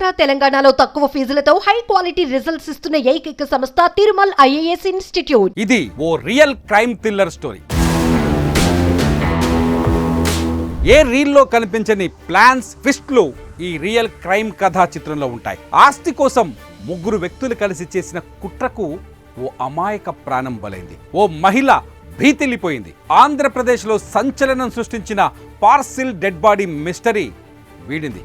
ఆంధ్ర తెలంగాణలో తక్కువ ఫీజులతో high quality results ఇస్తున్న ఏకైక సంస్థ తిరుమల్ ఐఏఎస్ ఇన్స్టిట్యూట్. ఇది ఓ రియల్ క్రైమ్ థ్రిల్లర్ స్టోరీ. ఏ రీల్లో కనిపించని ప్లాన్స్ ట్విస్ట్లు ఈ రియల్ క్రైమ్ కథా చిత్రంలో ఉంటాయి. ఆస్తి కోసం ముగ్గురు వ్యక్తులు కలిసి చేసిన కుట్రకు ఓ అమాయక ప్రాణం బలైంది. ఓ మహిళ భీతిల్లిపోయింది. ఆంధ్రప్రదేశ్లో సంచలనం సృష్టించిన పార్సిల్ డెడ్ బాడీ మిస్టరీ వీడింది.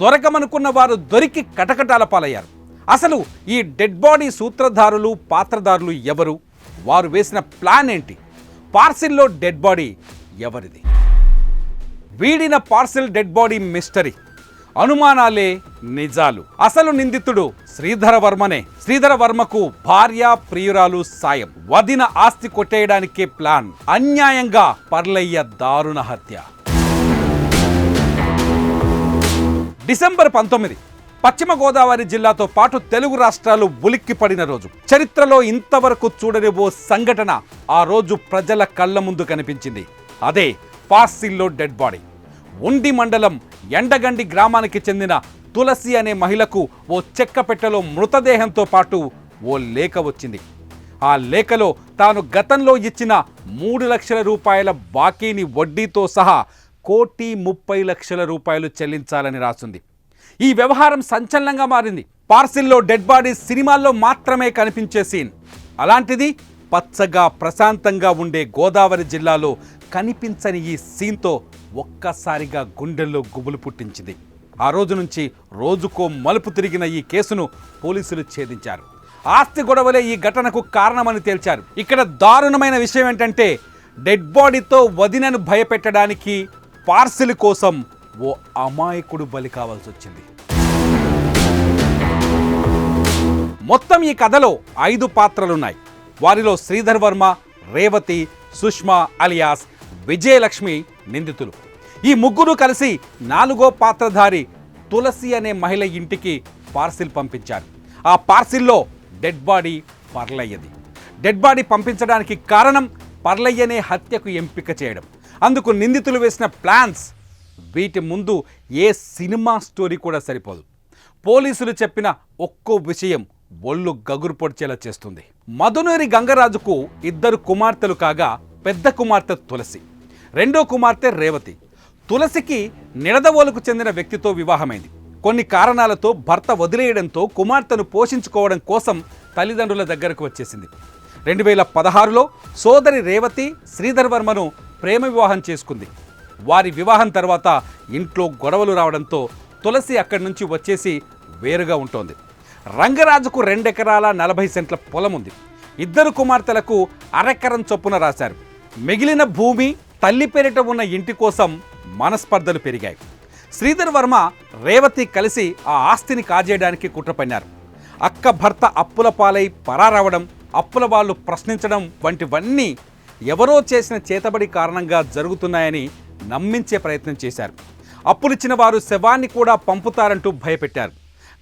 దొరకమనుకున్న వారు దొరికి కటకటాల పాలయ్యారు. అసలు ఈ డెడ్ బాడీ సూత్రధారులు పాత్రధారులు ఎవరు? వారు వేసిన ప్లాన్ ఏంటి? పార్సిల్లో డెడ్ బాడీ ఎవరిది? వీడిన పార్సిల్ డెడ్ బాడీ మిస్టరీ. అనుమానాలే నిజాలు. అసలు నిందితుడు శ్రీధర వర్మనే. శ్రీధర వర్మకు భార్య ప్రియురాలు సాయం. వదిన ఆస్తి కొట్టేయడానికే ప్లాన్. అన్యాయంగా పర్లయ్య దారుణ హత్య. డిసెంబర్ పంతొమ్మిది పశ్చిమ గోదావరి జిల్లాతో పాటు తెలుగు రాష్ట్రాలు ఉలిక్కిపడిన రోజు. చరిత్రలో ఇంతవరకు చూడని ఓ సంఘటన ఆ రోజు ప్రజల కళ్ళ ముందు కనిపించింది. అదే పాస్సిల్లో డెడ్ బాడీ. ఉండి మండలం ఎండగండి గ్రామానికి చెందిన తులసి అనే మహిళకు ఓ చెక్క పెట్టెలో మృతదేహంతో పాటు ఓ లేఖ వచ్చింది. ఆ లేఖలో తాను గతంలో ఇచ్చిన మూడు లక్షల రూపాయల బాకీని వడ్డీతో సహా కోటి ముప్పై లక్షల రూపాయలు చెల్లించాలని రాసింది. ఈ వ్యవహారం సంచలనంగా మారింది. పార్సిల్లో డెడ్ బాడీ సినిమాల్లో మాత్రమే కనిపించే సీన్. అలాంటిది పచ్చగా ప్రశాంతంగా ఉండే గోదావరి జిల్లాలో కనిపించని ఈ సీన్తో ఒక్కసారిగా గుండెల్లో గుబులు పుట్టించింది. ఆ రోజు నుంచి రోజుకో మలుపు తిరిగిన ఈ కేసును పోలీసులు ఛేదించారు. ఆస్తి గొడవలే ఈ ఘటనకు కారణమని తేల్చారు. ఇక్కడ దారుణమైన విషయం ఏంటంటే డెడ్ బాడీతో వదినను భయపెట్టడానికి పార్సిల్ కోసం ఓ అమాయకుడు బలి కావాల్సి వచ్చింది. మొత్తం ఈ కథలో ఐదు పాత్రలున్నాయి. వారిలో శ్రీధర్ వర్మ రేవతి సుష్మా అలియాస్ విజయలక్ష్మి నిందితులు. ఈ ముగ్గురు కలిసి నాలుగో పాత్రధారి తులసి అనే మహిళ ఇంటికి పార్సిల్ పంపించారు. ఆ పార్సిల్లో డెడ్ బాడీ పర్లయ్యది. డెడ్ బాడీ పంపించడానికి కారణం పర్లయ్యనే హత్యకు ఎంపిక చేయడం. అందుకు నిందితులు వేసిన ప్లాన్స్ వీటి ముందు ఏ సినిమా స్టోరీ కూడా సరిపోదు. పోలీసులు చెప్పిన ఒక్కో విషయం ఒళ్ళు గగురు పొడిచేలా చేస్తుంది. మధునూరి గంగరాజుకు ఇద్దరు కుమార్తెలు కాగా పెద్ద కుమార్తె తులసి రెండో కుమార్తె రేవతి. తులసికి నిడదవోలకు చెందిన వ్యక్తితో వివాహమైంది. కొన్ని కారణాలతో భర్త వదిలేయడంతో కుమార్తెను పోషించుకోవడం కోసం తల్లిదండ్రుల దగ్గరకు వచ్చేసింది. రెండు వేల పదహారులో సోదరి రేవతి శ్రీధర్ వర్మను ప్రేమ వివాహం చేసుకుంది. వారి వివాహం తర్వాత ఇంట్లో గొడవలు రావడంతో తులసి అక్కడి నుంచి వచ్చేసి వేరుగా ఉంటోంది. రంగరాజుకు రెండెకరాల నలభై సెంట్ల పొలం ఉంది. ఇద్దరు కుమార్తెలకు అరెకరం చొప్పున రాశారు. మిగిలిన భూమి తల్లి పేరిట ఉన్న ఇంటి కోసం మనస్పర్ధలు పెరిగాయి. శ్రీధర్ వర్మ రేవతి కలిసి ఆ ఆస్తిని కాజేయడానికి కుట్ర పన్నారు అక్క భర్త అప్పుల పాలై పరారవడం అప్పుల వాళ్ళు ప్రశ్నించడం వంటివన్నీ ఎవరో చేసిన చేతబడి కారణంగా జరుగుతున్నాయని నమ్మించే ప్రయత్నం చేశారు. అప్పులిచ్చిన వారు శవాన్ని కూడా పంపుతారంటూ భయపెట్టారు.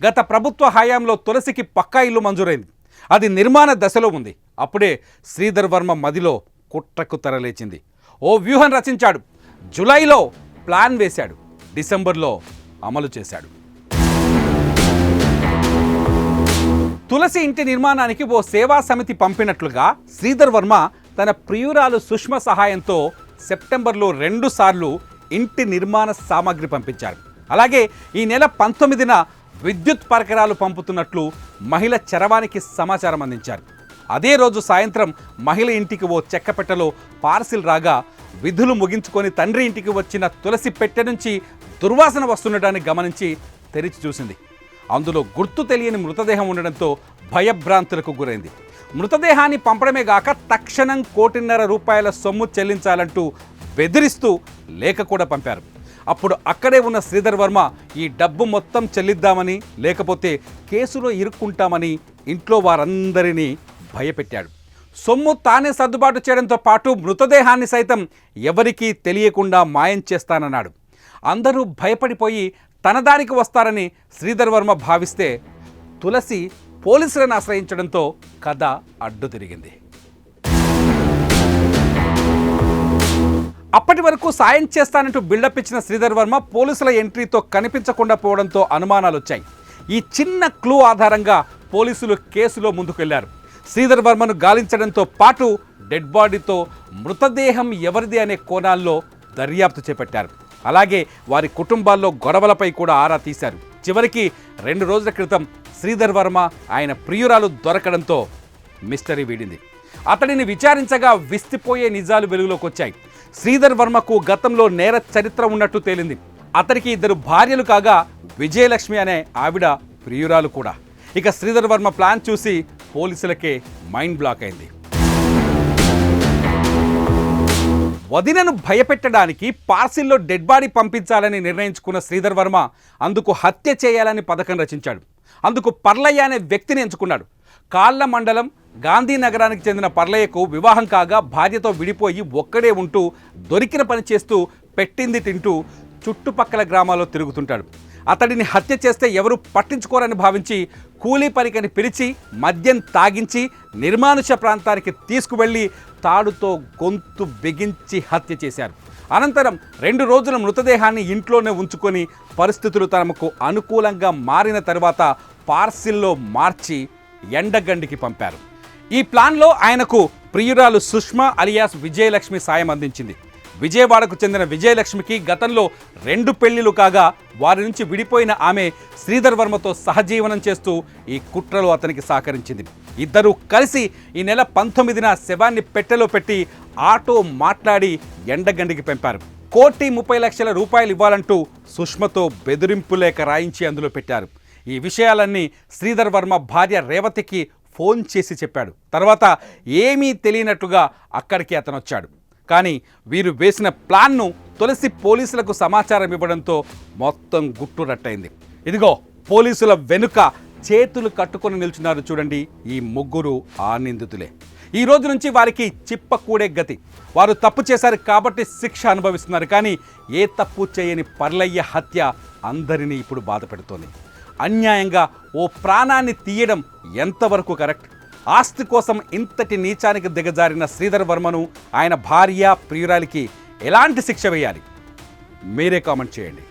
గత ప్రభుత్వ హయాంలో తులసికి పక్కా ఇల్లు మంజూరైంది. అది నిర్మాణ దశలో ఉంది. అప్పుడే శ్రీధర్ వర్మ మదిలో కుట్రకు తరలేచింది. ఓ వ్యూహం రచించాడు. జులైలో ప్లాన్ వేశాడు. డిసెంబర్లో అమలు చేశాడు. తులసి ఇంటి నిర్మాణానికి ఓ సేవా సమితి పంపినట్లుగా శ్రీధర్ వర్మ తన ప్రియురాలు సుష్మ సహాయంతో సెప్టెంబర్లో రెండు సార్లు ఇంటి నిర్మాణ సామాగ్రి పంపించారు. అలాగే ఈ నెల పంతొమ్మిదిన విద్యుత్ పరికరాలు పంపుతున్నట్లు మహిళ చరవానికి సమాచారం అందించారు. అదే రోజు సాయంత్రం మహిళ ఇంటికి ఓ చెక్కపెట్టెలో పార్సిల్ రాగా విధులు ముగించుకొని తండ్రి ఇంటికి వచ్చిన తులసి పెట్టె నుంచి దుర్వాసన వస్తుండటాన్ని గమనించి తెరిచి చూసింది. అందులో గుర్తు తెలియని మృతదేహం ఉండడంతో భయభ్రాంతులకు గురైంది. మృతదేహాన్ని పంపడమే గాక తక్షణం కోటిన్నర రూపాయల సొమ్ము చెల్లించాలంటూ బెదిరిస్తూ లేఖ కూడా పంపారు. అప్పుడు అక్కడే ఉన్న శ్రీధర్ వర్మ ఈ డబ్బు మొత్తం చెల్లిద్దామని లేకపోతే కేసులో ఇరుక్కుంటామని ఇంట్లో వారందరినీ భయపెట్టాడు. సొమ్ము తానే సర్దుబాటు చేయడంతో పాటు మృతదేహాన్ని సైతం ఎవరికీ తెలియకుండా మాయం చేస్తానన్నాడు. అందరూ భయపడిపోయి తన దానికి వస్తారని శ్రీధర్ వర్మ భావిస్తే తులసి పోలీసులను ఆశ్రయించడంతో కథ అడ్డు తిరిగింది. అప్పటి వరకు సాయం చేస్తానంటూ బిల్డప్ ఇచ్చిన శ్రీధర్ వర్మ పోలీసుల ఎంట్రీతో కనిపించకుండా పోవడంతో అనుమానాలు వచ్చాయి ఈ చిన్న క్లూ ఆధారంగా పోలీసులు కేసులో ముందుకెళ్ళారు. శ్రీధర్ వర్మను గాలించడంతో పాటు డెడ్ బాడీతో మృతదేహం ఎవరిది అనే కోణాల్లో దర్యాప్తు చేపట్టారు. అలాగే వారి కుటుంబాల్లో గొడవలపై కూడా ఆరా తీశారు. చివరికి రెండు రోజుల క్రితం శ్రీధర్ వర్మ ఆయన ప్రియురాలు దొరకడంతో మిస్టరీ వీడింది. అతడిని విచారించగా విస్తిపోయే నిజాలు వెలుగులోకి వచ్చాయి. శ్రీధర్ వర్మకు గతంలో నేర చరిత్ర ఉన్నట్టు తేలింది. అతనికి ఇద్దరు భార్యలు కాగా విజయలక్ష్మి అనే ఆవిడ ప్రియురాలు కూడా. ఇక శ్రీధర్ వర్మ ప్లాన్ చూసి పోలీసులకే మైండ్ బ్లాక్ అయింది. వదినను భయపెట్టడానికి పార్సిల్లో డెడ్ బాడీ పంపించాలని నిర్ణయించుకున్న శ్రీధర్ వర్మ అందుకు హత్య చేయాలని పథకం రచించాడు. అందుకు పర్లయ్య అనే వ్యక్తిని ఎంచుకున్నాడు. కాళ్ళ మండలం గాంధీనగరానికి చెందిన పర్లయ్యకు వివాహం కాగా భార్యతో విడిపోయి ఒక్కడే ఉంటూ దొరికిన పని చేస్తూ పెట్టింది తింటూ చుట్టుపక్కల గ్రామాల్లో తిరుగుతుంటాడు. అతడిని హత్య చేస్తే ఎవరు పట్టించుకోరని భావించి కూలీ పనికని పిలిచి మద్యం తాగించి నిర్మానుష ప్రాంతానికి తీసుకువెళ్ళి తాడుతో గొంతు బిగించి హత్య చేశారు. అనంతరం రెండు రోజుల మృతదేహాన్ని ఇంట్లోనే ఉంచుకొని పరిస్థితులు తమకు అనుకూలంగా మారిన తర్వాత పార్సిల్లో మార్చి ఎండగండికి పంపారు. ఈ ప్లాన్లో ఆయనకు ప్రియురాలు సుష్మా అలియాస్ విజయలక్ష్మి సాయం అందించింది. విజయవాడకు చెందిన విజయలక్ష్మికి గతంలో రెండు పెళ్ళిలు కాగా వారి నుంచి విడిపోయిన ఆమె శ్రీధర్ వర్మతో సహజీవనం చేస్తూ ఈ కుట్రలో అతనికి సహకరించింది. ఇద్దరూ కలిసి ఈ నెల పంతొమ్మిదిన శవాన్ని పెట్టెలో పెట్టి ఆటో మాట్లాడి ఎండగండికి పంపారు. కోటి ముప్పై లక్షల రూపాయలు ఇవ్వాలంటూ సుష్మతో బెదిరింపు లేఖ రాయించి అందులో పెట్టారు. ఈ విషయాలన్నీ శ్రీధర్ వర్మ భార్య రేవతికి ఫోన్ చేసి చెప్పాడు. తర్వాత ఏమీ తెలియనట్టుగా అక్కడికి అతను వచ్చాడు కానీ వీరు వేసిన ప్లాన్ను తులసి పోలీసులకు సమాచారం ఇవ్వడంతో మొత్తం గుట్టు రట్టయింది. ఇదిగో పోలీసుల వెనుక చేతులు కట్టుకొని నిల్చున్నారు చూడండి ఈ ముగ్గురు ఆ నిందితులే. ఈ రోజు నుంచి వారికి చిప్పకూడే గతి. వారు తప్పు చేశారు కాబట్టి శిక్ష అనుభవిస్తున్నారు కానీ ఏ తప్పు చేయని పర్లయ్య హత్య అందరినీ ఇప్పుడు బాధ పెడుతోంది. అన్యాయంగా ఓ ప్రాణాన్ని తీయడం ఎంతవరకు కరెక్ట్? ఆస్తి కోసం ఇంతటి నీచానికి దిగజారిన శ్రీధర్ వర్మను ఆయన భార్య ప్రియురాలికి ఎలాంటి శిక్ష వేయాలి? మీరే కామెంట్ చేయండి.